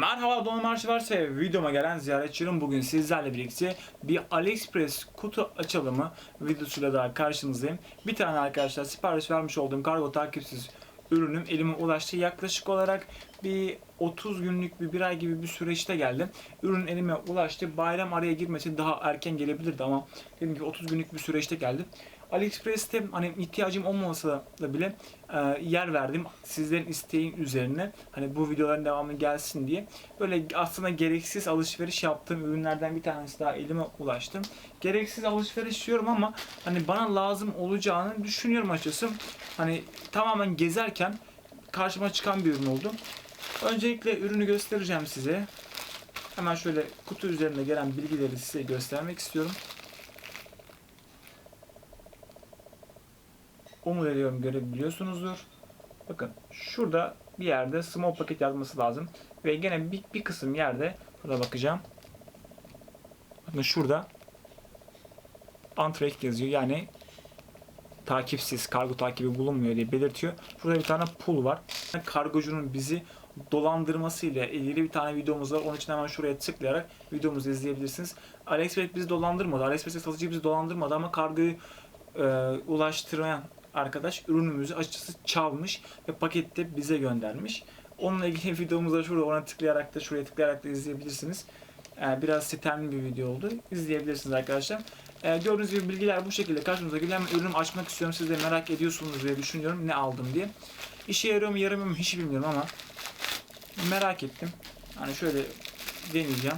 Merhaba Donanım Arşivar ve videoma gelen ziyaretçilerim bugün sizlerle birlikte bir AliExpress kutu açılımı videosuyla daha karşınızdayım. Bir tane arkadaşlar sipariş vermiş olduğum kargo takipsiz ürünüm elime ulaştı. Yaklaşık olarak bir 30 günlük bir bir ay gibi bir süreçte geldi. Ürün elime ulaştı. Bayram araya girmesi daha erken gelebilirdi ama dediğim gibi 30 günlük bir süreçte geldi. AliExpress'te hani ihtiyacım olmasa da bile e, yer verdim sizlerin isteğin üzerine. Hani bu videoların devamı gelsin diye. Böyle aslında gereksiz alışveriş yaptığım ürünlerden bir tanesi daha elime ulaştım. Gereksiz alışveriş diyorum ama hani bana lazım olacağını düşünüyorum açıkçası. Hani tamamen gezerken karşıma çıkan bir ürün oldu. Öncelikle ürünü göstereceğim size. Hemen şöyle kutu üzerinde gelen bilgileri size göstermek istiyorum. Umut ediyorum görebiliyorsunuzdur. Bakın şurada bir yerde small paket yazması lazım. Ve gene bir, bir kısım yerde burada bakacağım. Bakın şurada untracked yazıyor. Yani takipsiz, kargo takibi bulunmuyor diye belirtiyor. Şurada bir tane pull var. Kargocunun bizi dolandırmasıyla ilgili bir tane videomuz var. Onun için hemen şuraya tıklayarak videomuzu izleyebilirsiniz. AliExpress bizi dolandırmadı. AliExpress satıcı bizi dolandırmadı ama kargoyu e, ulaştıran arkadaş ürünümüzü açıkçası çalmış ve pakette bize göndermiş. Onunla ilgili videomuz var şurada ona tıklayarak da şuraya tıklayarak da izleyebilirsiniz. Ee, biraz sitemli bir video oldu. İzleyebilirsiniz arkadaşlar. Ee, gördüğünüz gibi bilgiler bu şekilde karşımıza geliyor. Hemen ürünümü açmak istiyorum. Siz de merak ediyorsunuz diye düşünüyorum ne aldım diye. İşe yarıyor mu yaramıyor mu hiç bilmiyorum ama merak ettim. Hani şöyle deneyeceğim.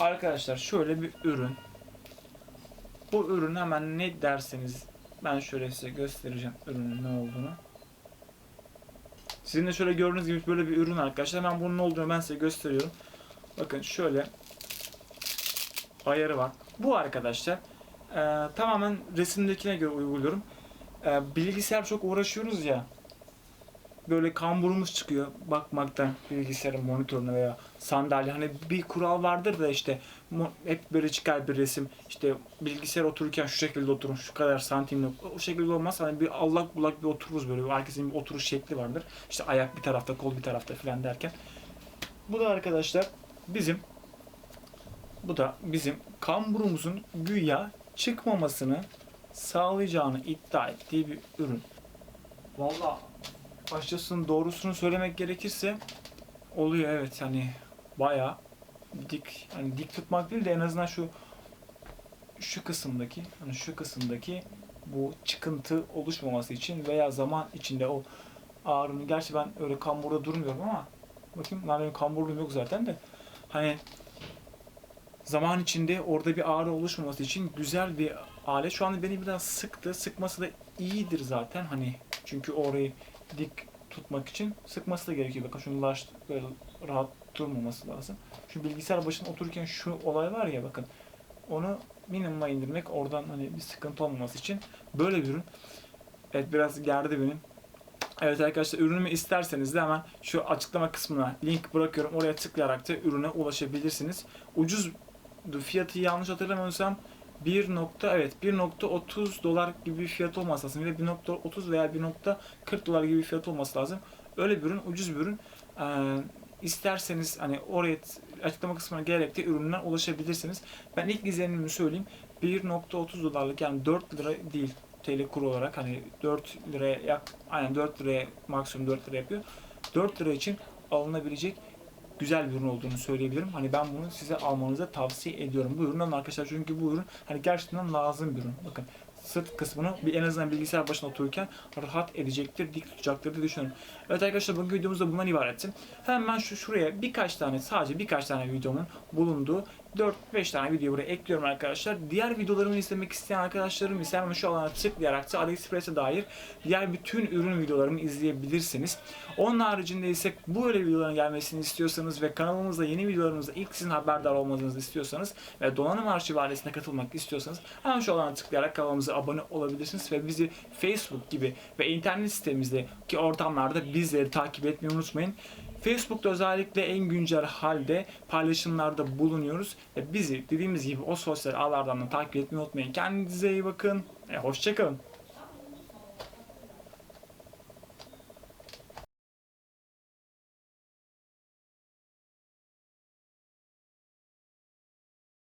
Arkadaşlar şöyle bir ürün. Bu ürün hemen ne derseniz ben şöyle size göstereceğim ürünün ne olduğunu. Sizin de şöyle gördüğünüz gibi böyle bir ürün arkadaşlar. Hemen bunun ne olduğunu ben size gösteriyorum. Bakın şöyle ayarı var. Bu arkadaşlar e, tamamen resimdekine göre uyguluyorum. E, bilgisayar çok uğraşıyoruz ya böyle kamburumuz çıkıyor bakmaktan bilgisayarın monitörüne veya sandalye. Hani bir kural vardır da işte hep böyle çıkar bir resim. İşte bilgisayar otururken şu şekilde oturun, şu kadar santimle. O şekilde olmaz. Hani bir allak bullak bir otururuz böyle. Herkesin bir oturuş şekli vardır. İşte ayak bir tarafta, kol bir tarafta falan derken. Bu da arkadaşlar bizim bu da bizim kamburumuzun güya çıkmamasını sağlayacağını iddia ettiği bir ürün. Vallahi açıkçası doğrusunu söylemek gerekirse oluyor evet hani bayağı dik hani dik tutmak değil de en azından şu şu kısımdaki hani şu kısımdaki bu çıkıntı oluşmaması için veya zaman içinde o ağrının gerçi ben öyle kamburda durmuyorum ama bakayım ben benim kamburluğum yok zaten de hani zaman içinde orada bir ağrı oluşmaması için güzel bir alet. Şu anda beni biraz sıktı. Sıkması da iyidir zaten. Hani çünkü orayı dik tutmak için sıkması da gerekiyor. Bakın şunu laş, rahat durmaması lazım. Şu bilgisayar başına otururken şu olay var ya bakın. Onu minimuma indirmek oradan hani bir sıkıntı olmaması için böyle bir ürün. Evet biraz gerdi benim. Evet arkadaşlar ürünümü isterseniz de hemen şu açıklama kısmına link bırakıyorum. Oraya tıklayarak da ürüne ulaşabilirsiniz. Ucuz fiyatı yanlış hatırlamıyorsam 1. Nokta, evet 1.30 dolar gibi bir fiyat olması lazım. Ve 1.30 veya 1.40 dolar gibi bir fiyat olması lazım. Öyle bir ürün, ucuz bir ürün. Ee, isterseniz hani oraya açıklama kısmına gelerek de üründen ulaşabilirsiniz. Ben ilk izlenimimi söyleyeyim. 1.30 dolarlık yani 4 lira değil TL kuru olarak hani 4 liraya yak aynen 4 liraya maksimum 4 lira yapıyor. 4 lira için alınabilecek güzel bir ürün olduğunu söyleyebilirim. Hani ben bunu size almanızı tavsiye ediyorum. Bu üründen arkadaşlar çünkü bu ürün hani gerçekten lazım bir ürün. Bakın sırt kısmını bir en azından bilgisayar başına otururken rahat edecektir, dik tutacaktır diye düşünüyorum. Evet arkadaşlar bugün videomuz da bundan ibaretti. Hemen şu şuraya birkaç tane sadece birkaç tane videomun bulunduğu 4-5 tane video buraya ekliyorum arkadaşlar. Diğer videolarımı izlemek isteyen arkadaşlarım ise hemen şu alana tıklayarak da AliExpress'e dair diğer bütün ürün videolarımı izleyebilirsiniz. Onun haricinde ise bu öyle videoların gelmesini istiyorsanız ve kanalımızda yeni videolarımızda ilk sizin haberdar olmanızı istiyorsanız ve donanım arşivi ailesine katılmak istiyorsanız hemen şu alana tıklayarak kanalımıza abone olabilirsiniz ve bizi Facebook gibi ve internet sitemizdeki ortamlarda bizleri takip etmeyi unutmayın. Facebook'ta özellikle en güncel halde paylaşımlarda bulunuyoruz. Ve bizi dediğimiz gibi o sosyal ağlardan da takip etmeyi unutmayın. Kendinize iyi bakın. E, hoşçakalın.